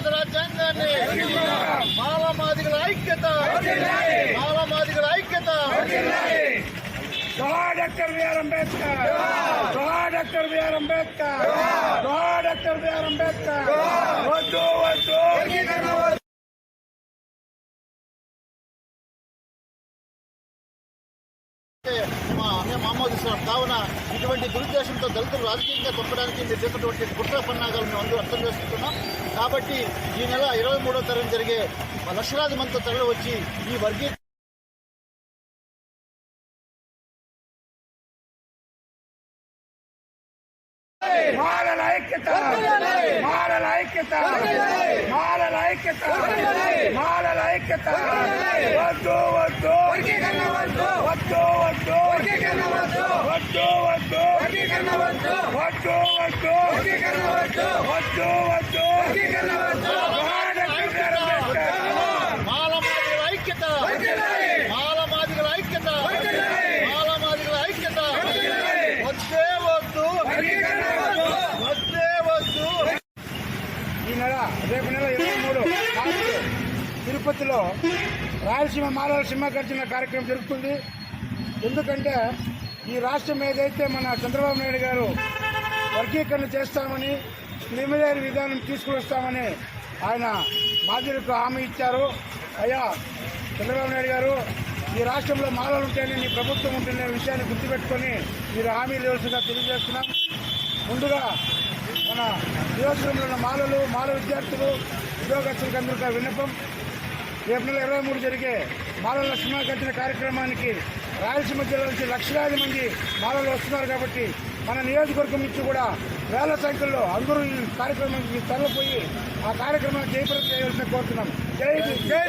ಭಾರತ ರಾಜ್ಯಾಂಗಾన్ని ಮಾಲಮಾದಿಗಳ ಐಕ್ಯತ ಮಾಲಮಾದಿಗಳ ಐಕ್ಯತ doctor B R Ambedkar doctor B R Ambedkar doctor B R Ambedkar ಒಂದು ಒಂದು Yeah. మేము ఆమోదిస్తున్నాం కావున ఇటువంటి దురుద్దేశంతో దళితులు రాజకీయంగా తొక్కడానికి మీరు చేసినటువంటి కుట్ర పన్నాగాలు మేము అందరూ అర్థం చేసుకుంటున్నాం. కాబట్టి ఈ నెల ఇరవై మూడో తరగతి జరిగే లక్షలాది మందితో తరలి వచ్చి ఈ వర్గీయ మాలల ఐక్యత మాలల ఐక్యత మాలల ఐక్యత వద్దు వద్దు. వద్దు వద్దు. వద్దు. వద్దు వద్దు. వద్దు. ఐక్యత. వద్దే. వద్దు. వద్దే. వద్దు ఈ నెల రేపు నెల ఇరవై మూడు తిరుపతిలో రాయలసీమ మాలల సింహగర్జన కార్యక్రమం జరుగుతుంది. ఎందుకంటే ఈ రాష్ట్రం ఏదైతే మన చంద్రబాబు నాయుడు గారు వర్గీకరణ చేస్తామని క్రిమినల్ విధానం తీసుకువస్తామని ఆయన మాధ్యులకు హామీ ఇచ్చారు. అయ్యా చంద్రబాబు నాయుడు గారు ఈ రాష్ట్రంలో మాలలు ఉంటేనే నీ ప్రభుత్వం ఉంటుందనే విషయాన్ని గుర్తుపెట్టుకొని మీరు హామీ ఇవ్వాల్సిందిగా తెలియజేస్తున్నాం. ముందుగా మన నియోజకవర్గంలో ఉన్న మాలలు మాల విద్యార్థులు ఉద్యోగస్తులకు అందరికీ విన్నపం. రేపు నెల ఇరవై మూడు జరిగే మాలల సింహగర్జన కార్యక్రమానికి రాయలసీమ జిల్లా నుంచి లక్షలాది మంది మాలలు వస్తున్నారు కాబట్టి మన నియోజకవర్గం నుంచి కూడా వేల సంఖ్యలో అందరూ ఈ కార్యక్రమానికి తరలిపోయి ఆ కార్యక్రమాన్ని జయప్రదం చేయాల్సిన కోరుతున్నాం. జై జై